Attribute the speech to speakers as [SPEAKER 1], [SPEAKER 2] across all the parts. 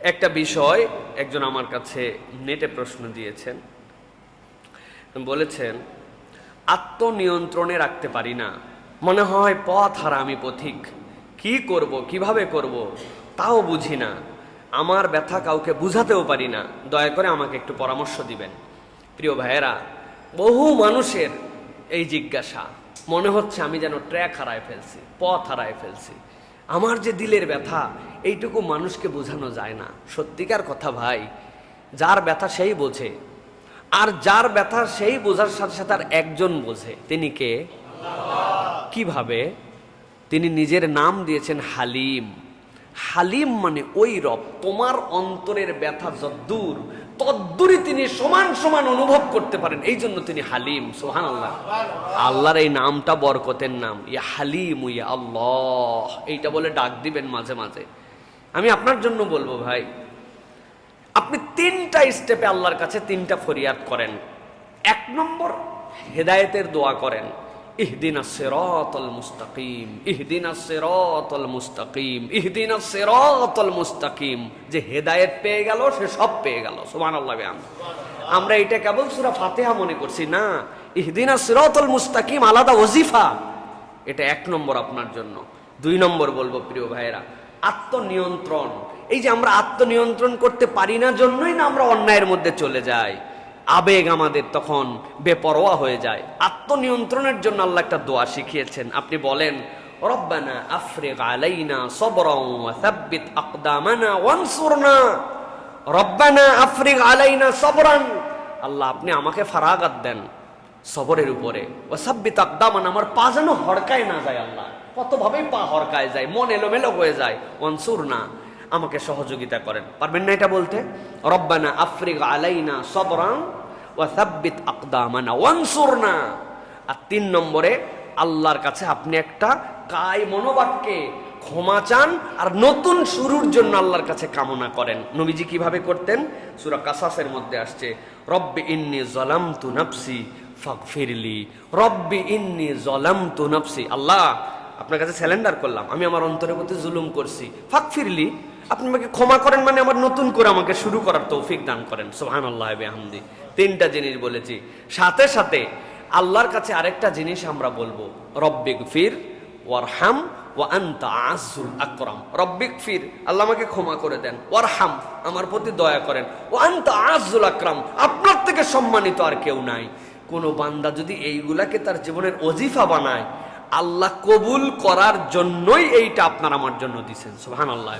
[SPEAKER 1] একটা বিষয় একজন আমার কাছে নেটে প্রশ্ন দিয়েছেন। বলেছেন, আত্মনিয়ন্ত্রণে রাখতে পারি না। মনে হয় পথ হারা আমি পথিক। কি করব, কীভাবে করব, তাও বুঝি না। আমার ব্যথা কাউকে বুঝাতেও পারি না। দয়া করে আমাকে একটু পরামর্শ দিবেন। প্রিয় ভাইয়েরা, বহু মানুষের এই জিজ্ঞাসা, মনে হচ্ছে আমি যেন ট্র্যাক হারায় ফেলছি, পথ হারায় ফেলছি। আমার যে দিলের ব্যথা, এইটুকু মানুষকে বোঝানো যায় না। সত্যিকার কথা ভাই, যার ব্যথা সেই বোঝে। আর যার ব্যথা সেই বোঝার সাথে সাথে আর একজন বোঝে। তিনি কে? কীভাবে? তিনি নিজের নাম দিয়েছেন হালিম। হালিম মানে ওই রব। তোমার অন্তরের ব্যথা যদ্দূর তদ্দূরই তিনি সমান সমান অনুভব করতে পারেন। এই জন্য তিনি হালিম সোহান আল্লাহ আল্লাহর এই নামটা বরকতের নাম। ইয়া হালিম, ইয়া আল্লাহ। এইটা বলে ডাক দিবেন মাঝে মাঝে। আমি আপনার জন্য বলব ভাই, আপনি তিনটা স্টেপে আল্লাহর কাছে তিনটা ফরিয়াদ করেন। এক নম্বর, হেদায়েতের দোয়া করেন। ইহদিনা সিরাতাল মুস্তাকিম, ইহদিনা সিরাতাল মুস্তাকিম, ইহদিনা সিরাতাল মুস্তাকিম। যে হেদায়েত পেয়ে গেল, সে সব পেয়ে গেল। সুবহানাল্লাহ আমরা এটা কেবল সূরা ফাতিহা মনে করছি, না। ইহদিনা সিরাতাল মুস্তাকিম আলাদা ওজিফা। এটা এক নম্বর আপনার জন্য। দুই নম্বর বলব, প্রিয় ভাইয়েরা, আত্মনিয়ন্ত্রণ। এই যে আমরা আত্মনিয়ন্ত্রণ করতে পারি না জন্যই না আমরা অন্যায়ের মধ্যে চলে যাই। আবেগ আমাদের তখন বেপরোয়া হয়ে যায়। আত্মনিয়ন্ত্রণের জন্য আল্লাহ একটা দোয়া শিখিয়েছেন। আপনি বলেন, রব্বানা আফরিক আলাইনা সবরাও ওয়া সাব্বিত আকদামানা ওয়ানসুরনা। রব্বানা আফরিক আলাইনা সবরান। আল্লাহ, আপনি আমাকে ফারাগাত দেন সবরের উপরে। ও সাব্বি তাকদামান আমার পা যেন হড়কায় না যায় আল্লাহ। কতভাবেই পা হড়কায় যায়, মন এলোমেলো হয়ে যায়। অনসুর না আমাকে সহযোগিতা করেন। পারবেন না এটা বলতে? রব্বানা আফরিক আলাইনা সবরান ও সাব্বিত আকদামানা ওয়ানসুর না আর তিন নম্বরে, আল্লাহর কাছে আপনি একটা কায় মনোবাক্যে ক্ষমা চান আর নতুন শুরুর জন্য আল্লাহর কাছে কামনা করেন। নবীজি কীভাবে করতেন? সুরা কাসাসের মধ্যে আসছে, রব্বি ইন্নি জলাম তু নফসি ফাগফিরলি, রব্বি ইন্নি জলাম তু নফসি। আল্লাহ আপনার কাছে স্যালেন্ডার করলাম, আমি আমার অন্তরের প্রতি জুলুম করছি। ফাঁক ফাগফিরলি আপনি আমাকে ক্ষমা করেন মানে আমার নতুন করে আমাকে শুরু করার তৌফিক দান করেন। সোহান আল্লাহ হামদি তিনটা জিনিস বলেছি। সাথে সাথে আল্লাহর কাছে আরেকটা জিনিস আমরা বলব। রব্বিক ফির ওয়ারহাম ওয়া আনতা আযুল আকরাম। রব্বিক ফির, আল্লাহ আমাকে ক্ষমা করে দেন। ওয়ারহাম, আমার প্রতি দয়া করেন। ওয়া আনতা আযুল আকরাম, আপনার থেকে সম্মানিত আর কেউ নাই। কোন বান্দা যদি এইগুলাকে তার জীবনের অজিফা বানায় আল্লাহ কবুল করার জন্যই এইটা আপনার আমার জন্য দিছেন সুহান আল্লাহ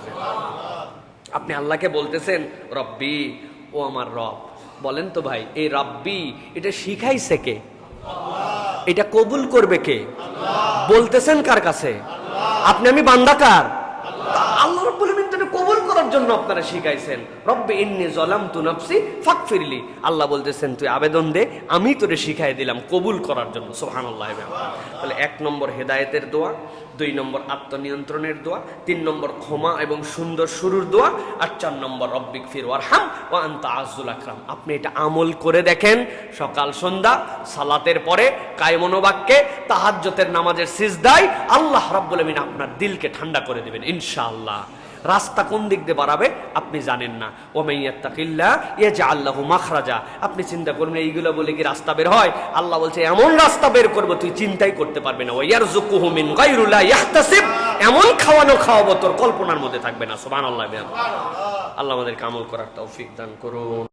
[SPEAKER 1] আপনি আল্লাহকে বলতেছেন, রব্বি, ও আমার রব। বলেন তো ভাই এই রব্বি, এটা শিখাইছে কে? এটা কবুল করবে কে? বলতেছেন কার কাছে? আপনি আমি বান্দাকার আল্লাহ রাব্বুল আলামিন তো এটা কবুল করার জন্য আপনারা শিখাইছেন। রব্বে ইন্নি যালামতু নাফসি ফাগফিরলি আল্লাহ বলতেছেন, তুই আবেদন দে, আমি তোরে শিখাই দিলাম কবুল করার জন্য। সুবহানাল্লাহ তাহলে এক নম্বর হেদায়েতের দোয়া, দুই নম্বর আত্মনিয়ন্ত্রণের দোয়া, তিন নম্বর ক্ষমা এবং সুন্দর শুরুর দোয়া, আর চার নম্বর রব্বিক ফির ওয়ারহাম ও আন্তা আজুল আকরাম। আপনি এটা আমল করে দেখেন, সকাল সন্ধ্যা, সালাতের পরে, কায়মনোবাক্যে তাহাজ্জতের নামাজের সিজদাই আল্লাহ রাব্বুল আমিন আপনার দিলকে ঠান্ডা করে দেবেন, ইনশাআল্লাহ। রাস্তা কোন দিক দিয়ে বাড়াবে আপনি জানেন না। ওমাইয়াত্তাকিল্লা ইয়ে যে আল্লাহ মাখরাজা। আপনি চিন্তা করবেন এইগুলো বলে কি রাস্তা বের হয়? আল্লাহ বলছে, এমন রাস্তা বের করব, তুই চিন্তাই করতে পারবে না। ওয়ার জুকুহমিন গাইরুল্লাহ ইয়াহতাসিব। এমন খাওয়ানো খাওয়াবো, তোর কল্পনার মধ্যে থাকবে না। সুবহানাল্লাহ আল্লাহ আমাদের কামল করার তৌফিক দান করুন।